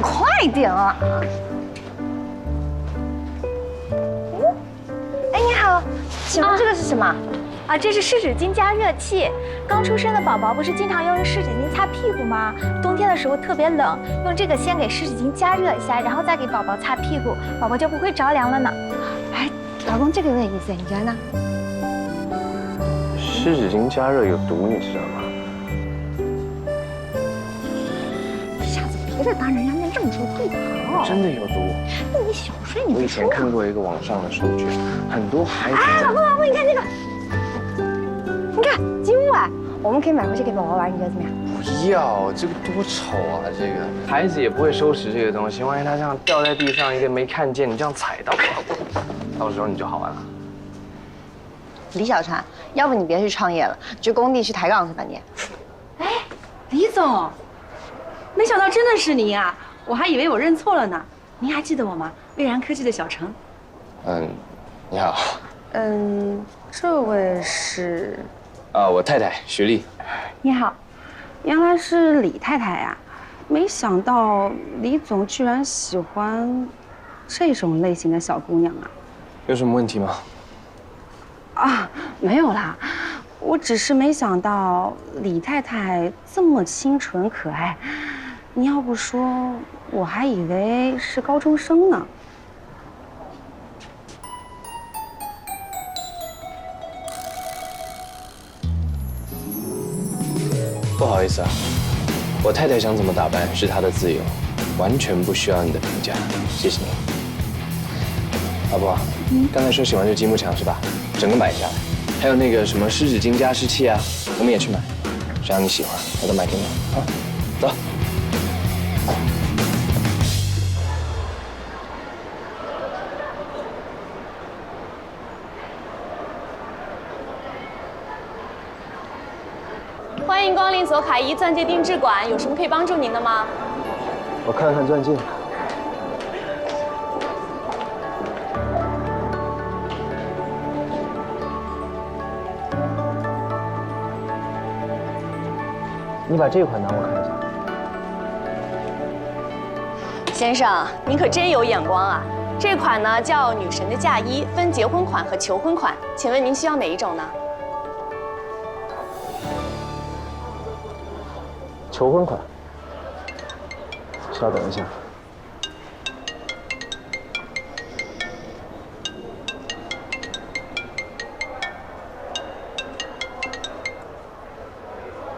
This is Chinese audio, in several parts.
快点啊！哎，你好，请问这个是什么？啊，这是湿纸巾加热器。刚出生的宝宝不是经常用湿纸巾擦屁股吗？冬天的时候特别冷，用这个先给湿纸巾加热一下，然后再给宝宝擦屁股，宝宝就不会着凉了呢。哎，老公，这个有点意思，你觉得呢？湿纸巾加热有毒，你知道吗？下次别再当人家面这么说，最好。真的有毒。那你小睡你我以前看过一个网上的数据，很多孩子。哎，老公，老公，你看这个，你看积木啊，我们可以买回去给宝宝玩，你觉得怎么样？不要，这个多丑啊！这个孩子也不会收拾这个东西，万一他这样掉在地上，一个没看见，你这样踩到，到时候你就好玩了。李小川，要不你别去创业了，去工地去抬杠去吧你。哎李总，没想到真的是您啊！我还以为我认错了呢。您还记得我吗？蔚然科技的小程。嗯，你好。嗯，这位是？啊，我太太徐丽。你好，原来是李太太呀！没想到李总居然喜欢这种类型的小姑娘啊！有什么问题吗？啊，没有啦，我只是没想到李太太这么清纯可爱。你要不说，我还以为是高中生呢。不好意思啊，我太太想怎么打扮是她的自由，完全不需要你的评价。谢谢你，老婆。刚才说喜欢这积木墙是吧？整个买下来，还有那个什么湿纸巾加湿器啊，我们也去买，只要你喜欢，我都买给你啊。走。欢迎光临左卡伊钻戒定制馆，有什么可以帮助您的吗？我看看钻戒。你把这款拿我看先生，您可真有眼光啊！这款呢叫女神的嫁衣，分结婚款和求婚款，请问您需要哪一种呢？求婚款。稍等一下。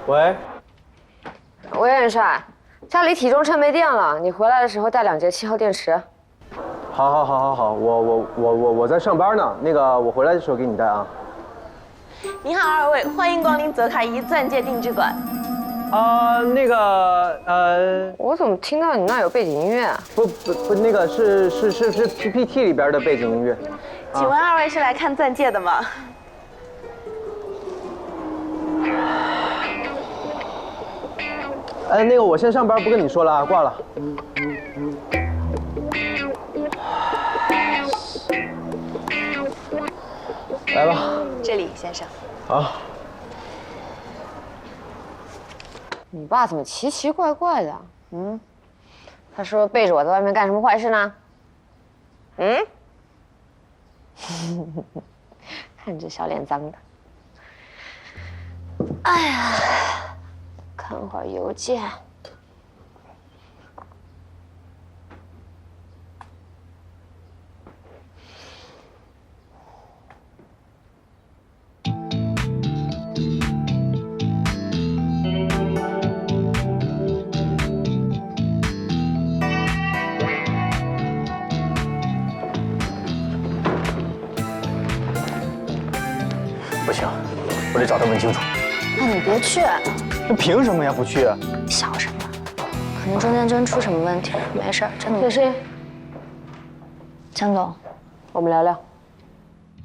喂，魏元帅，家里体重秤没电了，你回来的时候带两节七号电池。好，好，好，好，好，我我我我我在上班呢，那个我回来的时候给你带啊。你好，二位，欢迎光临泽凯一钻戒定制馆。啊、那个呃，我怎么听到你那有背景音乐啊？不不不，那个是是是是 PPT 里边的背景音乐。请问二位是来看钻戒的吗？哎，那个我先上班，不跟你说了啊，挂了。来吧。这里，先生。好。你爸怎么奇奇怪怪的？嗯，他是不是背着我在外面干什么坏事呢？嗯？看你这小脸脏的。哎呀，看会儿邮件。不行，我得找他问清楚。那你别去，那凭什么呀？不去？小声吧，可能中间真出什么问题了。没事，真的没事。江总，我们聊聊。